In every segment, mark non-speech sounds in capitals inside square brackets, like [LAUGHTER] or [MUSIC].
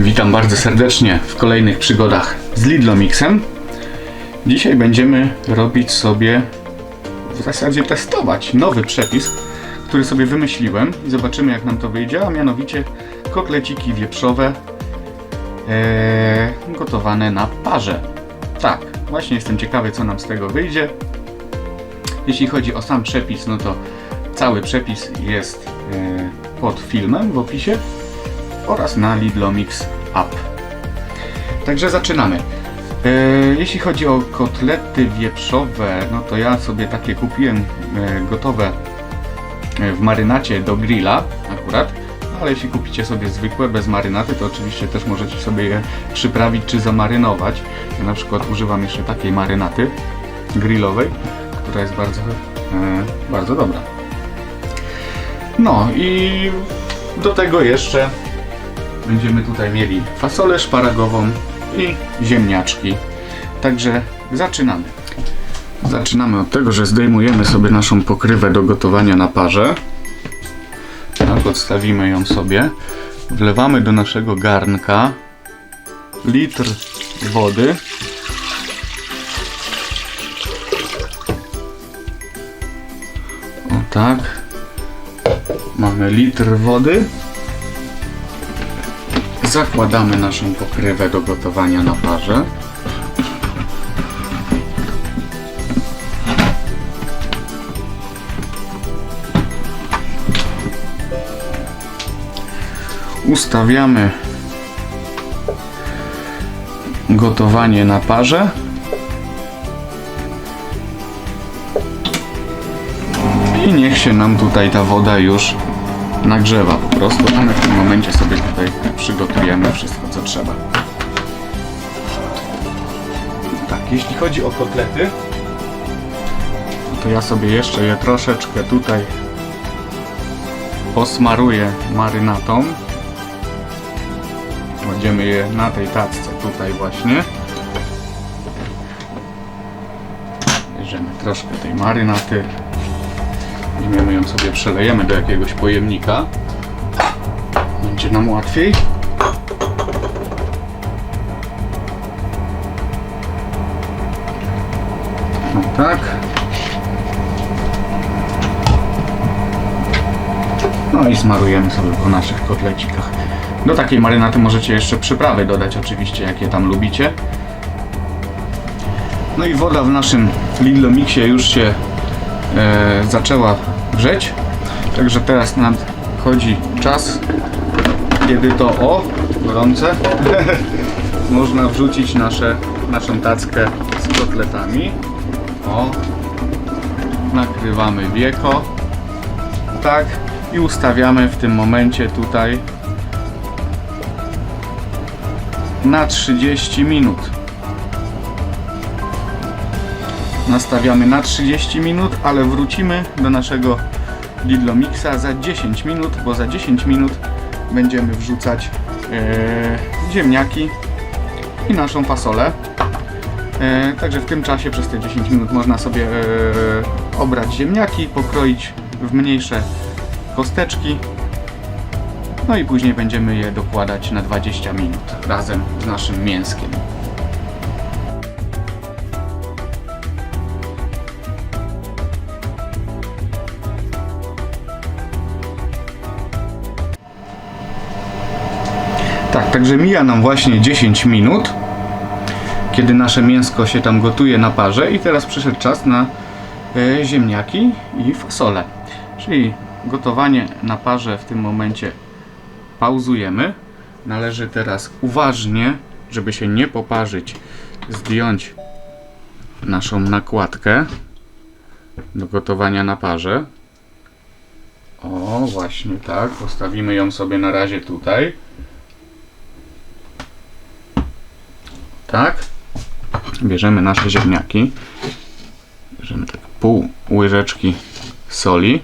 Witam bardzo serdecznie w kolejnych przygodach z Lidlomixem. Dzisiaj będziemy robić sobie, w zasadzie testować nowy przepis, który sobie wymyśliłem i zobaczymy jak nam to wyjdzie, a mianowicie kotleciki wieprzowe e, gotowane na parze. Tak, właśnie jestem ciekawy co nam z tego wyjdzie. Jeśli chodzi o sam przepis, no to cały przepis jest e, pod filmem w opisie oraz na Lidlomix App. Także zaczynamy. E, jeśli chodzi o kotlety wieprzowe, no to ja sobie takie kupiłem e, gotowe e, w marynacie do grilla akurat. Ale jeśli kupicie sobie zwykłe, bez marynaty, to oczywiście też możecie sobie je przyprawić czy zamarynować. Ja na przykład używam jeszcze takiej marynaty grillowej, która jest bardzo, bardzo dobra. No i do tego jeszcze będziemy tutaj mieli fasolę szparagową i ziemniaczki. Także zaczynamy. Zaczynamy od tego, że zdejmujemy sobie naszą pokrywę do gotowania na parze. Tak, odstawimy ją sobie. Wlewamy do naszego garnka litr wody. O tak. Mamy litr wody. Zakładamy naszą pokrywę do gotowania na parze. Ustawiamy gotowanie na parze. I niech się nam tutaj ta woda już nagrzewa po prostu, a my w tym momencie sobie tutaj przygotujemy wszystko co trzeba. Tak, jeśli chodzi o kotlety, to ja sobie jeszcze je troszeczkę tutaj posmaruję marynatą. Kładziemy je na tej tacce tutaj właśnie. Bierzemy troszkę tej marynaty. Weźmiemy ją sobie, przelejemy do jakiegoś pojemnika. Będzie nam łatwiej. No tak. No i smarujemy sobie po naszych kotlecikach. Do takiej marynaty możecie jeszcze przyprawy dodać oczywiście, jakie tam lubicie. No i woda w naszym Lidlomixie już się zaczęła wrzeć. Także teraz nadchodzi czas, kiedy to o, gorące, [LAUGHS] można wrzucić nasze, naszą tackę z kotletami. O, nakrywamy wieko. Tak, i ustawiamy w tym momencie tutaj na 30 minut. Nastawiamy na 30 minut, ale wrócimy do naszego Lidlomixa za 10 minut, bo za 10 minut będziemy wrzucać e, ziemniaki i naszą fasolę. E, także w tym czasie przez te 10 minut można sobie e, obrać ziemniaki, pokroić w mniejsze kosteczki. No i później będziemy je dokładać na 20 minut razem z naszym mięskiem. Tak, także mija nam właśnie 10 minut, kiedy nasze mięsko się tam gotuje na parze i teraz przyszedł czas na e, ziemniaki i fasolę. Czyli gotowanie na parze w tym momencie pauzujemy. Należy teraz uważnie, żeby się nie poparzyć, zdjąć naszą nakładkę do gotowania na parze. O, właśnie tak. Postawimy ją sobie na razie tutaj. Tak. Bierzemy nasze ziemniaki. Bierzemy tak pół łyżeczki soli.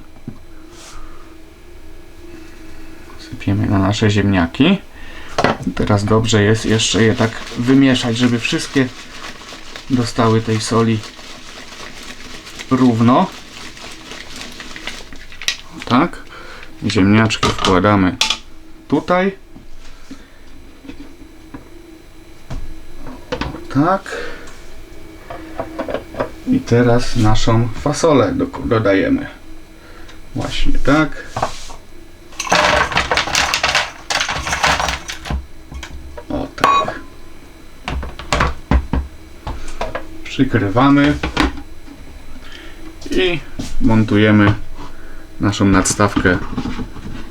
Sypiemy na nasze ziemniaki. Teraz dobrze jest jeszcze je tak wymieszać, żeby wszystkie dostały tej soli równo. Tak. Ziemniaczki wkładamy tutaj. Tak. I teraz naszą fasolę do, dodajemy. Właśnie tak. O tak. Przykrywamy i montujemy naszą nadstawkę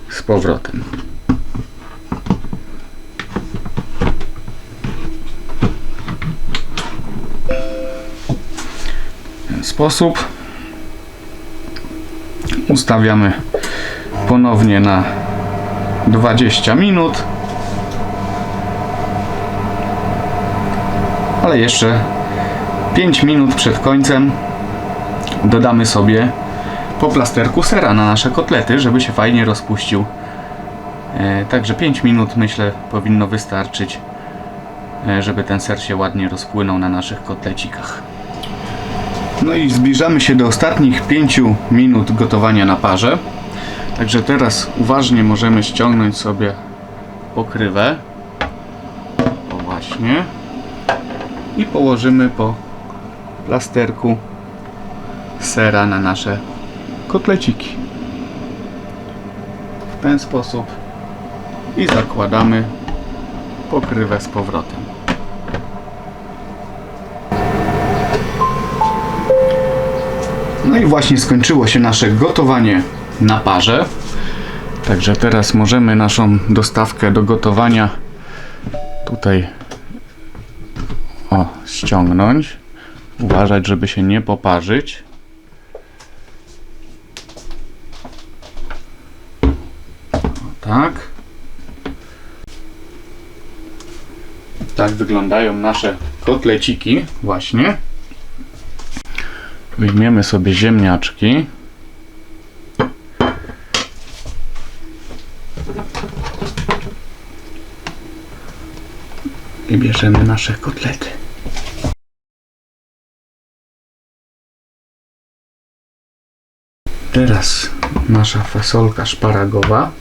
z powrotem. Sposób ustawiamy ponownie na 20 minut. Ale jeszcze 5 minut przed końcem dodamy sobie po plasterku sera na nasze kotlety, żeby się fajnie rozpuścił. E, Także 5 minut myślę powinno wystarczyć, e, żeby ten ser się ładnie rozpłynął na naszych kotlecikach. No i zbliżamy się do ostatnich 5 minut gotowania na parze. Także teraz uważnie możemy ściągnąć sobie pokrywę. O właśnie. I położymy po plasterku sera na nasze kotleciki. W ten sposób i zakładamy pokrywę z powrotem. No i właśnie skończyło się nasze gotowanie na parze. Także teraz możemy naszą dostawkę do gotowania tutaj o, ściągnąć. Uważać, żeby się nie poparzyć. Tak. Tak wyglądają nasze kotleciki właśnie. Wyjmiemy sobie ziemniaczki. I bierzemy nasze kotlety. Teraz nasza fasolka szparagowa.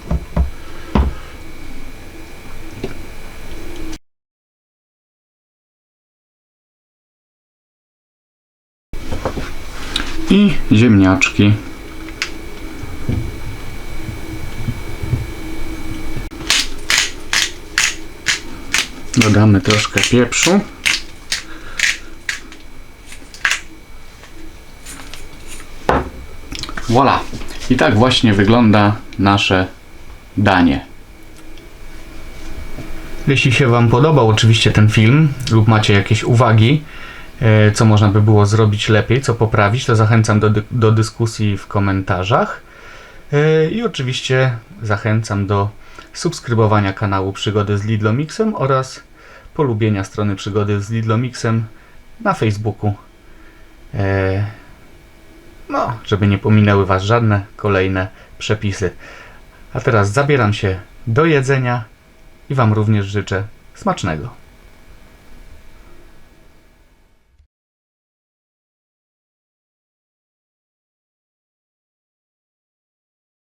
I ziemniaczki. Dodamy troszkę pieprzu. Voilà. I tak właśnie wygląda nasze danie. Jeśli się Wam podobał oczywiście ten film lub macie jakieś uwagi, co można by było zrobić lepiej, co poprawić, to zachęcam do, do dyskusji w komentarzach. E, I oczywiście zachęcam do subskrybowania kanału Przygody z Lidlomixem oraz polubienia strony Przygody z Lidlomixem na Facebooku. E, no, żeby nie pominęły Was żadne kolejne przepisy. A teraz zabieram się do jedzenia i Wam również życzę smacznego.